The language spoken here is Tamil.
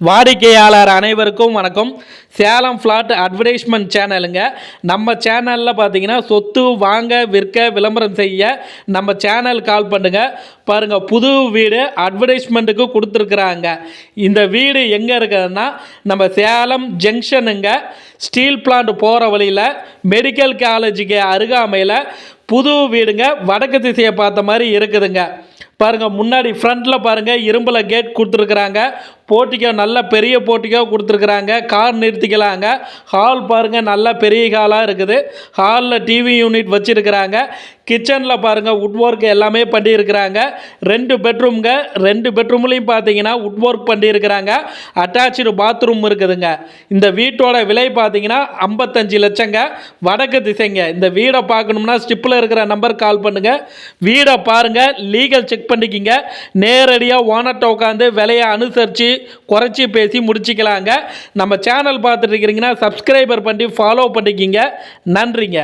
வாடிக்கையாளர் அனைவருக்கும் வணக்கம். சேலம் ஃப்ளாட் அட்வர்டைஸ்மெண்ட் சேனலுங்க நம்ம சேனலில் பார்த்தீங்கன்னா சொத்து வாங்க விற்க விளம்பரம் செய்ய நம்ம சேனல் கால் பண்ணுங்கள் பாருங்கள் புது வீடு அட்வர்டைஸ்மெண்ட்டுக்கு கொடுத்துருக்குறாங்க. இந்த வீடு எங்கே இருக்குதுன்னா நம்ம சேலம் ஜங்ஷனுங்க ஸ்டீல் பிளான்ட் போகிற வழியில் மெடிக்கல் காலேஜுக்கு அருகாமையில் புது வீடுங்க. வடக்கு திசையை பார்த்த மாதிரி இருக்குதுங்க. பாருங்க முன்னாடி ஃப்ரண்ட்டில் பாருங்கள் இரும்பில் கேட் கொடுத்துருக்குறாங்க. போட்டிக்கோ நல்ல பெரிய போட்டிக்கோ கொடுத்துருக்குறாங்க. கார் நிறுத்திக்கலாங்க. ஹால் பாருங்க நல்ல பெரிய ஹாலாக இருக்குது. ஹாலில் டிவி யூனிட் வச்சுருக்குறாங்க. கிச்சனில் பாருங்கள் உட் ஒர்க் எல்லாமே பண்ணியிருக்கிறாங்க. ரெண்டு பெட்ரூம்ங்க ரெண்டு பெட்ரூம்லேயும் பார்த்தீங்கன்னா உட் ஒர்க் பண்ணியிருக்கிறாங்க. அட்டாச்சு பாத்ரூம் இருக்குதுங்க. இந்த வீட்டோட விலை பார்த்தீங்கன்னா ஐம்பத்தஞ்சு லட்சங்க. வடக்கு திசைங்க. இந்த வீடை பார்க்கணும்னா ஸ்டிப்பில் இருக்கிற நம்பர் கால் பண்ணுங்கள் வீடை பாருங்கள் லீகல் செக் பண்ணிக்கிங்க. நேரடியாக ஓனர்கிட்ட உட்காந்து விலையை அனுசரித்து குறைச்சி பேசி முடிச்சிக்கலாங்க. நம்ம சேனல் பார்த்துட்டு இருக்கிறீங்கன்னா சப்ஸ்கிரைபர் பண்ணி ஃபாலோ பண்ணிக்கிங்க. நன்றிங்க.